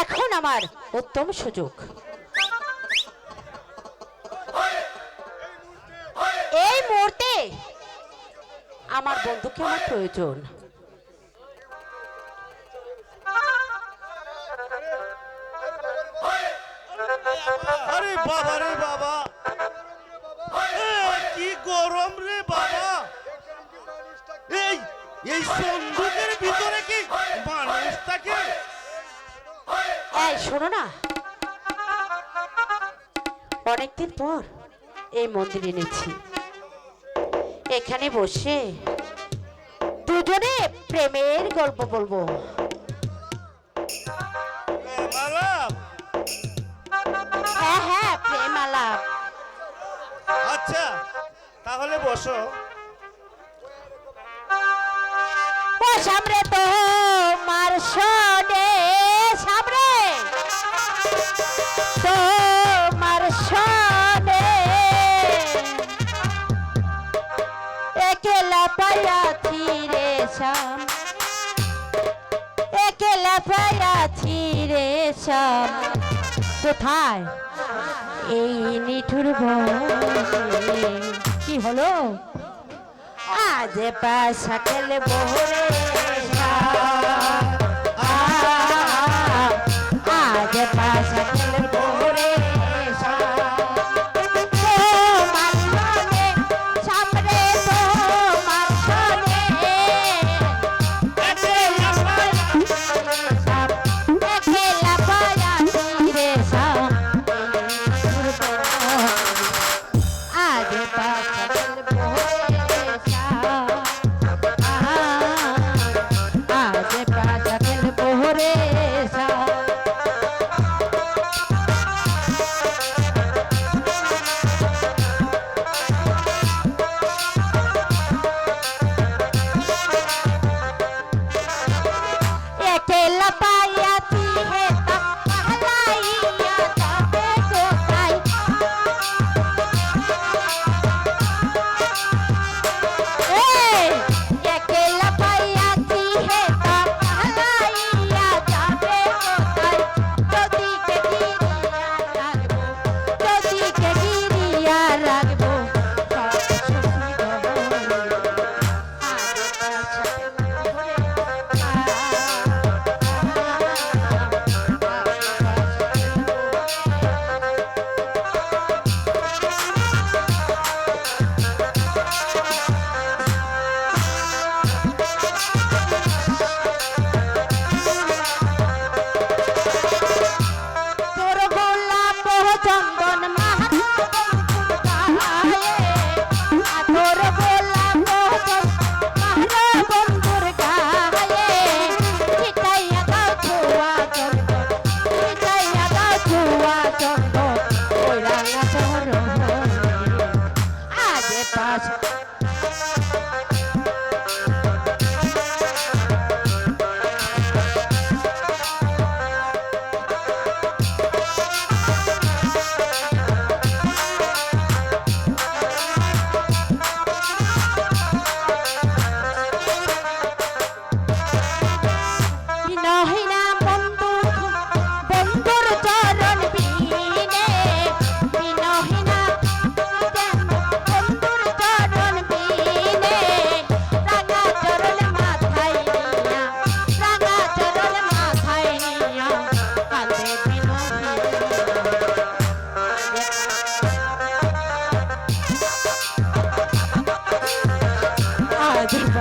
এখন আমার উত্তম সুযোগ। এই মুহূর্তে আমার বন্ধুকে আমার প্রয়োজন। বাবা গরম রে বাবা। এই এই সন্দুকের ভিতরে এই শোনো না। অনেকদিন পর এই মন্দিরে এনেছি। এখানে বসে দুজনে প্রেমের গল্প বলব। হ্যাঁ হ্যাঁ প্রেম আলাপ আচ্ছা তাহলে বসো। ও সামনে তো একেলা পায়াছি রে সব কোথায় এই নিঠুর। কি হলো আজ পাশা খেলে বহরে আজ পাশা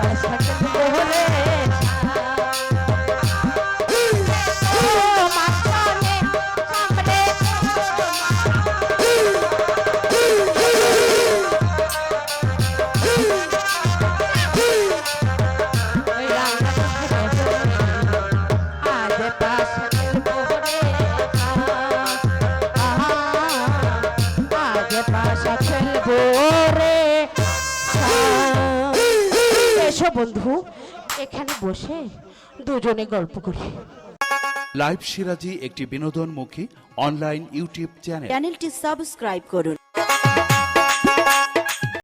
আজ বন্ধু এখানে বসে দুজনে গল্প করি। লাইভ সিরাজি একটি বিনোদনমুখী অনলাইন ইউটিউব চ্যানেল চ্যানেলটি সাবস্ক্রাইব করুন।